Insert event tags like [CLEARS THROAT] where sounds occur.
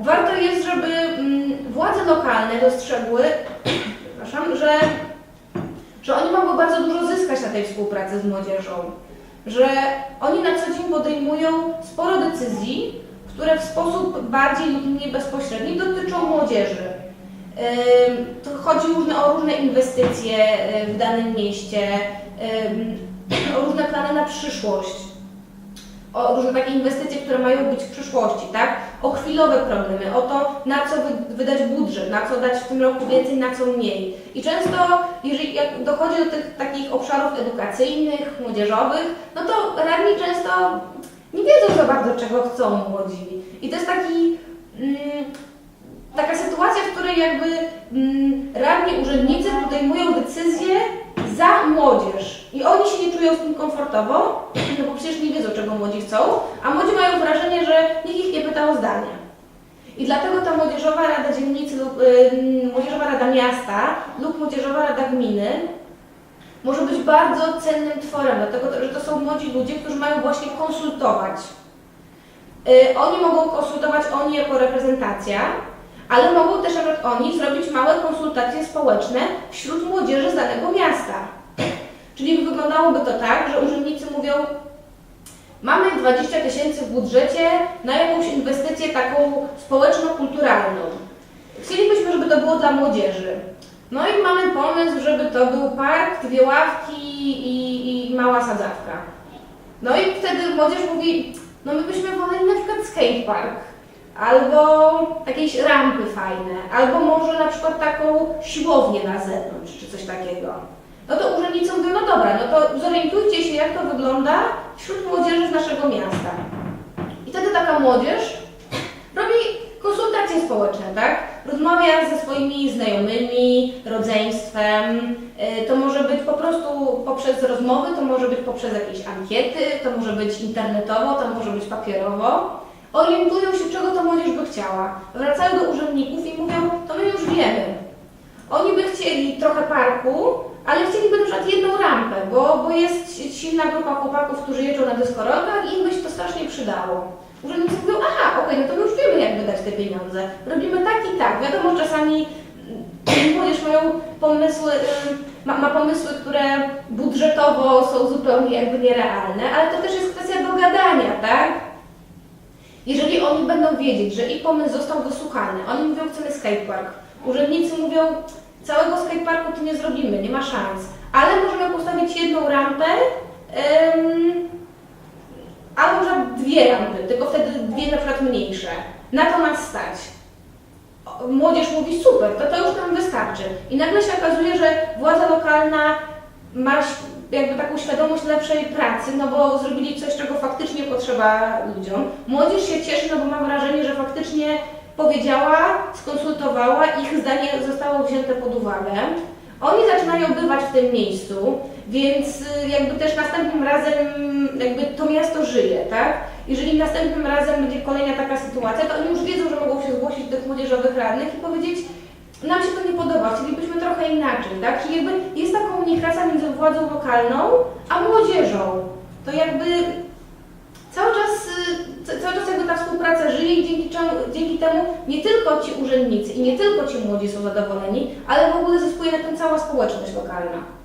Warto jest, żeby mm, władze lokalne dostrzegły, [CLEARS THROAT] że, że oni mogą bardzo dużo zyskać na tej współpracy z młodzieżą. Że oni na co dzień podejmują sporo decyzji, które w sposób bardziej lub mniej bezpośredni dotyczą młodzieży. To chodzi o różne inwestycje y, w danym mieście, o różne plany na przyszłość o różne takie inwestycje, które mają być w przyszłości, tak? O chwilowe problemy, o to, na co wy, wydać budżet, na co dać w tym roku więcej, na co mniej. I często, jeżeli jak dochodzi do tych takich obszarów edukacyjnych, młodzieżowych, no to radni często nie wiedzą za bardzo, czego chcą młodzi. I to jest taki, mm, taka sytuacja, w której jakby mm, radni, urzędnicy podejmują decyzje za młodzież i oni się nie czują z tym komfortowo, [CLEARS THROAT] no bo przecież nie wiedzą, czego młodzi chcą, a młodzi mają wrażenie, że nikt ich nie pyta o zdanie. I dlatego ta Młodzieżowa Rada Dzielnicy lub y, Młodzieżowa Rada Miasta lub Młodzieżowa Rada Gminy może być bardzo cennym tworem, dlatego że to są młodzi ludzie, którzy mają właśnie konsultować. Y, oni mogą konsultować oni jako reprezentacja, ale mogą też nawet oni zrobić małe konsultacje społeczne wśród młodzieży z danego miasta. Czyli wyglądałoby to tak, że urzędnicy mówią, mamy 20 tysięcy w budżecie na jakąś inwestycję taką społeczno-kulturalną. Chcielibyśmy, żeby to było dla młodzieży. No i mamy pomysł, żeby to był park, dwie ławki i, i mała sadzawka. No i wtedy młodzież mówi, no my byśmy woleli na przykład skatepark, albo jakieś rampy fajne, albo może na przykład taką siłownię na zewnątrz, czy coś takiego. No to urzędnicy mówią, no dobra, no to zorientujcie się, jak to wygląda wśród młodzieży z naszego miasta. I wtedy taka młodzież robi konsultacje społeczne, tak? Rozmawia ze swoimi znajomymi, rodzeństwem. Y, To może być po prostu poprzez rozmowy, to może być poprzez jakieś ankiety, to może być internetowo, to może być papierowo. Orientują się, czego ta młodzież by chciała. Wracają do urzędników i mówią, to my już wiemy. Oni by chcieli trochę parku, ale chcieliby na przykład jedną rampę, bo, bo jest silna grupa chłopaków, którzy jeżdżą na deskorolkach i im by się to strasznie przydało. Urzędnicy mówią, aha, okej, no to my już wiemy, jak wydać te pieniądze. Robimy tak i tak. Wiadomo, czasami mm, młodzież mają pomysły, ym, ma, ma pomysły, które budżetowo są zupełnie jakby nierealne, ale to też jest kwestia dogadania, tak? Jeżeli oni będą wiedzieć, że ich pomysł został wysłuchany, oni mówią, chcemy skatepark. Urzędnicy mówią, całego skateparku tu nie zrobimy, nie ma szans, ale możemy postawić jedną rampę, albo może dwie rampy, tylko wtedy dwie na przykład mniejsze. Na to nas stać. Młodzież mówi super, to, to już nam wystarczy. I nagle się okazuje, że władza lokalna ma jakby taką świadomość lepszej pracy, no bo zrobili coś, czego faktycznie potrzeba ludziom. Młodzież się cieszy, no bo ma wrażenie, że faktycznie powiedziała, skonsultowała, ich zdanie zostało wzięte pod uwagę. Oni zaczynają bywać w tym miejscu, więc y, jakby też następnym razem jakby to miasto żyje, tak? Jeżeli następnym razem będzie kolejna taka sytuacja, to oni już wiedzą, że mogą się zgłosić do młodzieżowych radnych i powiedzieć, nam się to nie podoba, chcielibyśmy trochę inaczej, tak? Czyli jakby jest ta komunikacja między władzą lokalną a młodzieżą. To jakby dzięki temu nie tylko ci urzędnicy i nie tylko ci młodzi są zadowoleni, ale w ogóle zyskuje na tym cała społeczność lokalna.